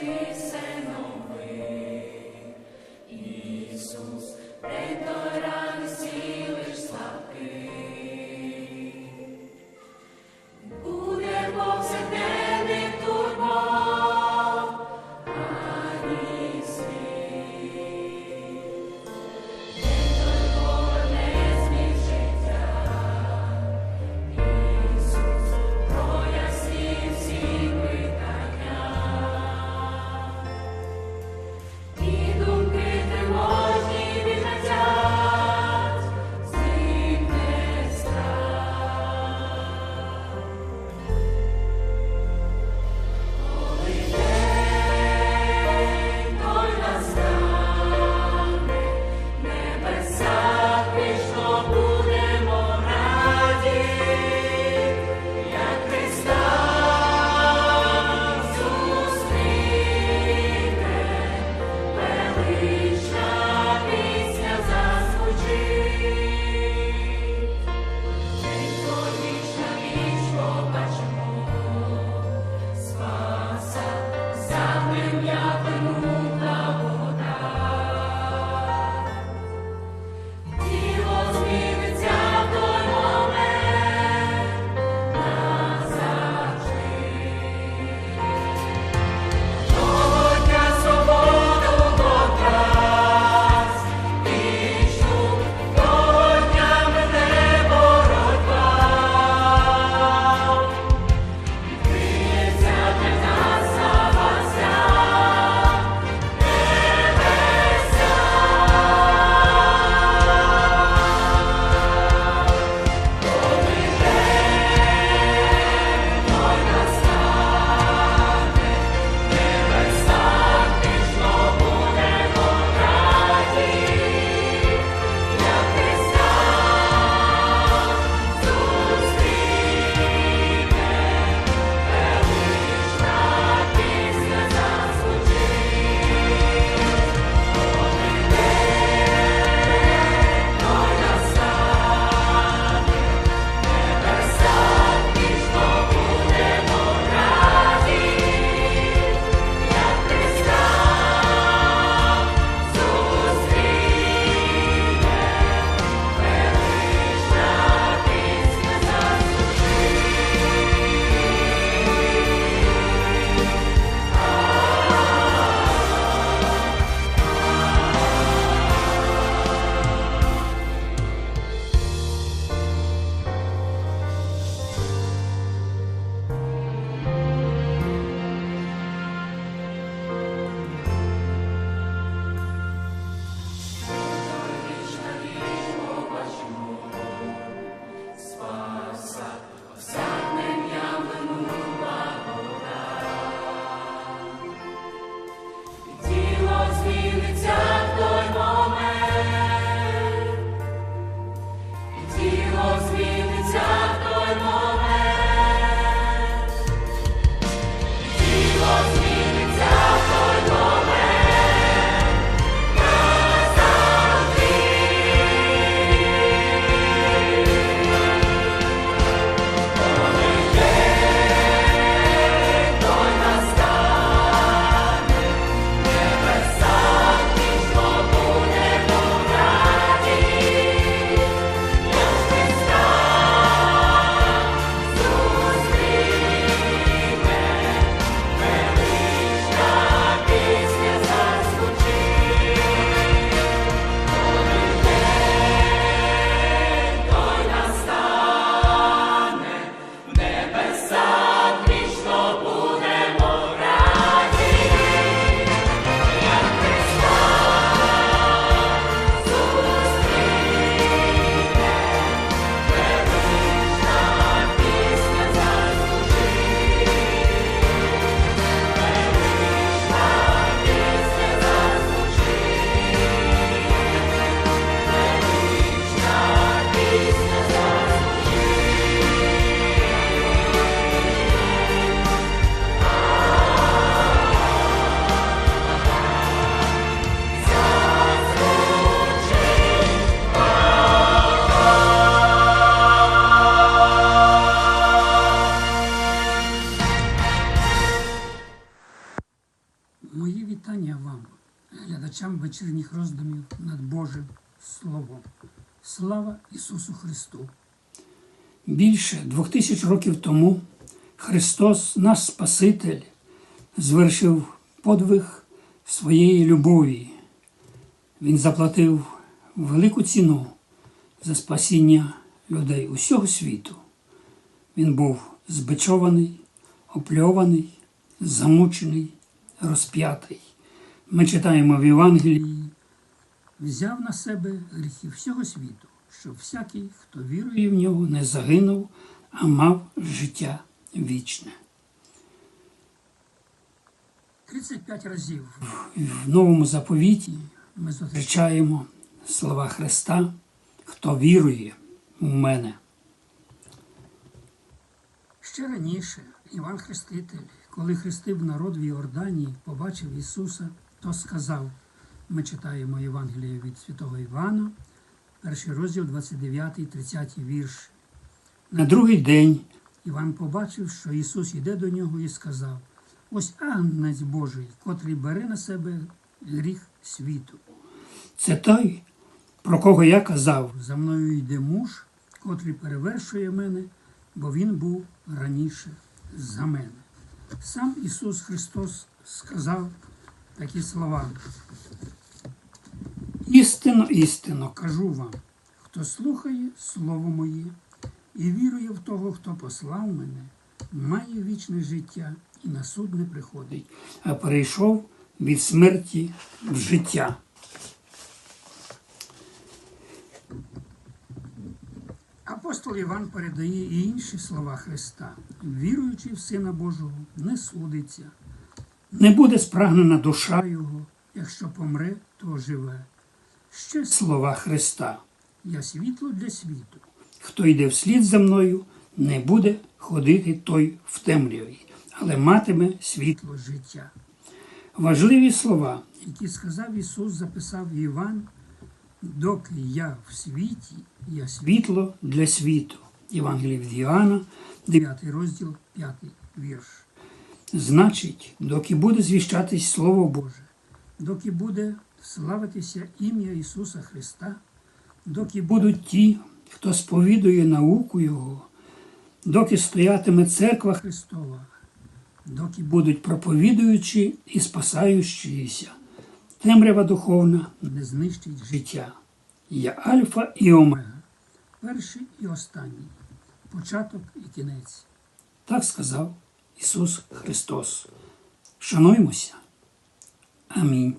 Jesus. Мої вітання вам, глядачам вечірніх роздумів над Божим Словом. Слава Ісусу Христу! Більше двох тисяч років тому Христос, наш Спаситель, звершив подвиг своєї любові. Він заплатив велику ціну за спасіння людей усього світу. Він був збичований, опльований, замучений, розп'ятий. Ми читаємо в Євангелії, взяв на себе гріхи всього світу, щоб всякий, хто вірує в нього, не загинув, а мав життя вічне. 35 разів в новому заповіті ми зустрічаємо слова Христа, хто вірує в мене. Ще раніше Іван Хреститель, коли хрестив народ в Йордані, побачив Ісуса, то сказав, ми читаємо Євангеліє від святого Івана, перший розділ, 29, 30 вірш. На другий день Іван побачив, що Ісус йде до нього і сказав: Ось агнець Божий, котрий бере на себе гріх світу. Це той, про кого я казав, за мною йде муж, котрий перевершує мене, бо він був раніше за мене. Сам Ісус Христос сказав такі слова. Істинно, істинно кажу вам, хто слухає Слово моє і вірує в того, хто послав мене, має вічне життя і на суд не приходить, а перейшов від смерті в життя. Апостол Іван передає і інші слова Христа. Віруючи в Сина Божого, не судиться, не буде спрагнена душа його, якщо помре, то живе. Ще слова Христа. Я світло для світу. Хто йде вслід за мною, не буде ходити той в темряві, але матиме світло життя. Важливі слова, які сказав Ісус, записав Іван, доки я в світі, я світло для світу. Євангеліє від Іоанна, 9 розділ, 5 вірш. Значить, доки буде звіщатись Слово Боже, доки буде славитися ім'я Ісуса Христа, доки будуть ті, хто сповідує науку Його, доки стоятиме церква Христова, доки будуть проповідуючі і спасаючися, темрява духовна не знищить життя. Я Альфа і Омега, перший і останній, початок і кінець. Так сказав Ісус Христос. Шануймося. Амінь.